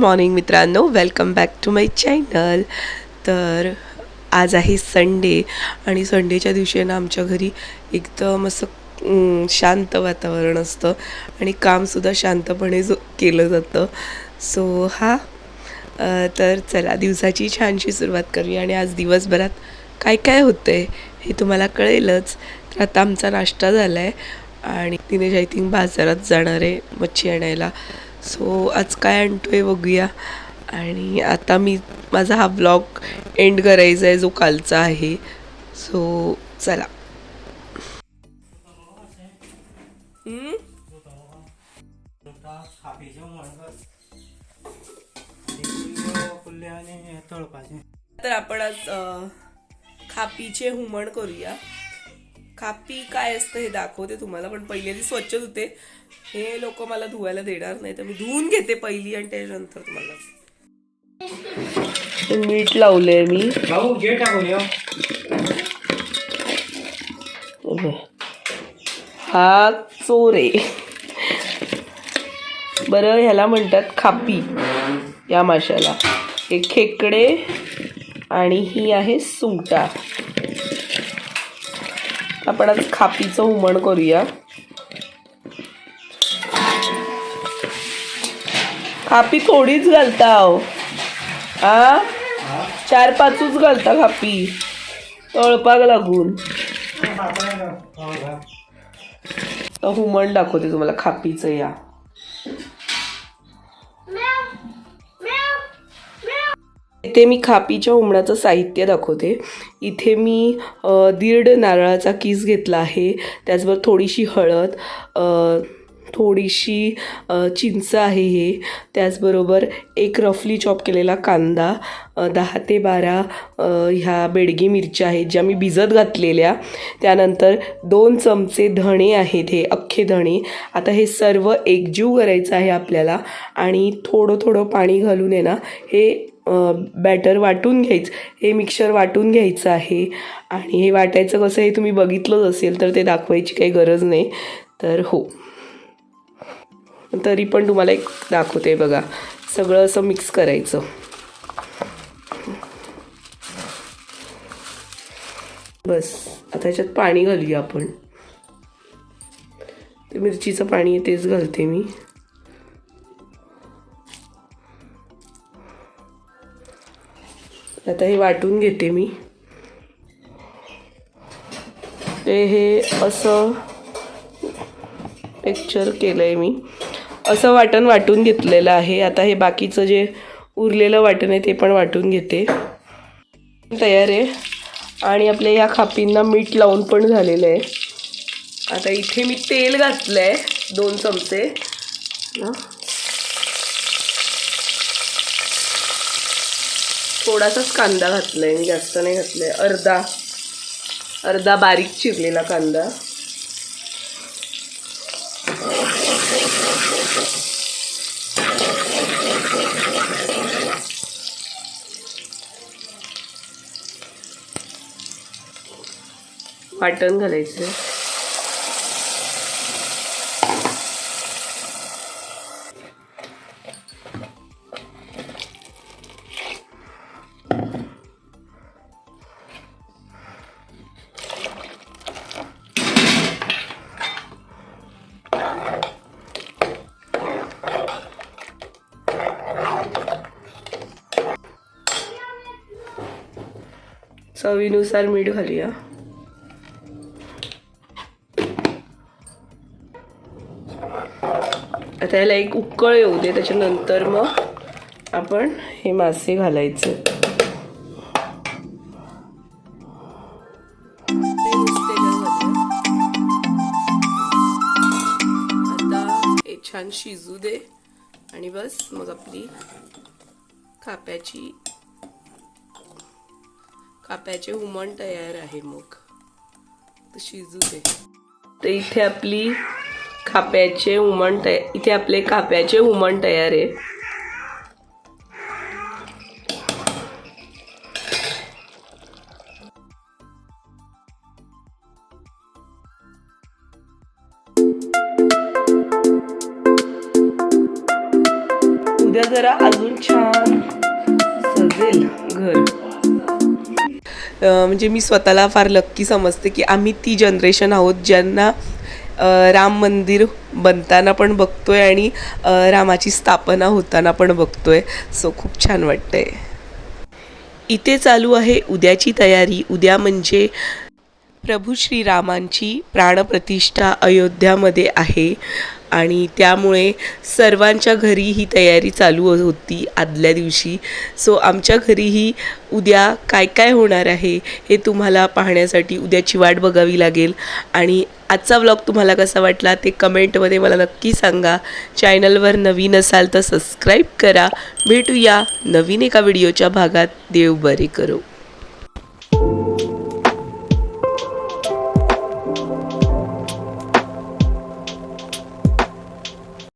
Morning मित्रांनो. Welcome back to my channel तर आज आहे संडे आणि संडेच्या दिवशी ना आमच्या घरी एकदम असं शांत वातावरण असतं आणि कामसुद्धा शांतपणे जो केलं जातं. सो हा. तर चला दिवसाची छानशी सुरुवात करूया आणि आज दिवसभरात काय काय होतं आहे हे तुम्हाला कळेलच. तर आता आमचा नाश्ता झाला आहे आणि दिनेश आय थिंक बाजारात जाणार आहे मच्छी आणायला. सो आज काय आणतो आहे बघूया. आणि आता मी माझा हा ब्लॉग एंड करायचा आहे जो कालचा आहे. सो चला. तर आपण आज खापीचे हुमण करूया. खापी काय असतं हे दाखवते तुम्हाला पण पहिले ती स्वच्छ धुते. हे लोक मला धुवायला देणार नाही तर मी धुवून घेते पहिली आणि त्याच्यानंतर तुम्हाला. मीठ लावलंय मी. हा चोर आहे. बरं ह्याला म्हणतात खापी या माशाला. हे खेकडे आणि ही आहे सुंगटा. आपण आज खापीचं हुमण करूया. खापी थोडीच घालता अहो. आ? चार पाचच घालता खापी. तळपाक लागून. तर हुमण दाखवते तुम्हाला खापीचं या. इथे मी खापीच्या उमणाचं साहित्य दाखवते. इथे मी दीड नारळाचा किस घेतला आहे. त्याचबरोबर थोडीशी हळद थोडीशी चिंच आहे हे. त्याचबरोबर एक रफली चॉप केलेला कांदा दहा ते बारा ह्या बेडगी मिरच्या आहेत ज्या मी भिजत घातलेल्या. त्यानंतर दोन चमचे धणे आहेत हे अख्खे धणे. आता हे सर्व एकजीव करायचं आहे आपल्याला. आणि थोडं थोडं पाणी घालून आहे ना हे बॅटर वाटून घ्यायचं. हे मिक्सर वाटून घ्यायचं आहे. आणि हे वाटायचं कसं हे तुम्ही बघितलंच असेल तर ते दाखवायची काही गरज नाही. तर हो. तरी पण तुम्हाला एक दाखवते बघा. सगळं असं मिक्स करायचं. बस. आता ह्याच्यात पाणी घालूया आपण. ते मिरचीचं पाणी आहे तेच घालते मी. आता हे वाटून घेते मी. ते हे असं टेक्चर केलं आहे मी. असं वाटण वाटून घेतलेलं आहे. आता हे बाकीचं जे उरलेलं वाटण आहे ते पण वाटून घेते. तयार आहे. आणि आपल्या ह्या खापींना मीठ लावून पण झालेलं आहे. आता इथे मी तेल घातलं आहे दोन चमचे. थोडासाच कांदा घातला आहे मी जास्त नाही घातलं आहे अर्धा अर्धा बारीक चिरलेला कांदा. वाटण घालायचं चवीनुसार मीठ घालूया. आता याला एक उकळ येऊ दे त्याच्यानंतर मग आपण हे मासे घालायचे. आता. हे छान शिजू दे. आणि बस मग आपली खाप्याची काप्याचे हुमण तयार आहे मग. शिजू दे. तर इथे आपली खाप्याचे हुमण तयार इथे आपले खाप्याचे हुमण तयार आहे. उद्या जरा अजून छान सजेल घर. म्हणजे मी स्वतःला फार लक्की समजते की आम्ही ती जनरेशन आहोत ज्यांना राम मंदिर बनताना पण बघतो आहे आणि रामाची स्थापना होताना पण बघतो आहे सो खूप छान वाटतंय. इथे चालू आहे उद्याची तयारी. उद्या म्हणजे प्रभू श्रीरामांची प्राणप्रतिष्ठा अयोध्यामध्ये आहे. आणि त्यामुळे सर्वांच्या घरी ही तयारी चालू हो- होती आदल्या दिवशी. सो आमच्या घरीही उद्या काय काय होणार आहे हे तुम्हाला पाहण्यासाठी उद्याची वाट बघावी लागेल. आणि आजचा व्लॉग तुम्हाला कसा वाटला ते कमेंटमध्ये मला नक्की सांगा. चॅनलवर नवीन असाल तर सबस्क्राईब करा. भेटूया नवीन एका व्हिडिओच्या भागात. देव बरे करो.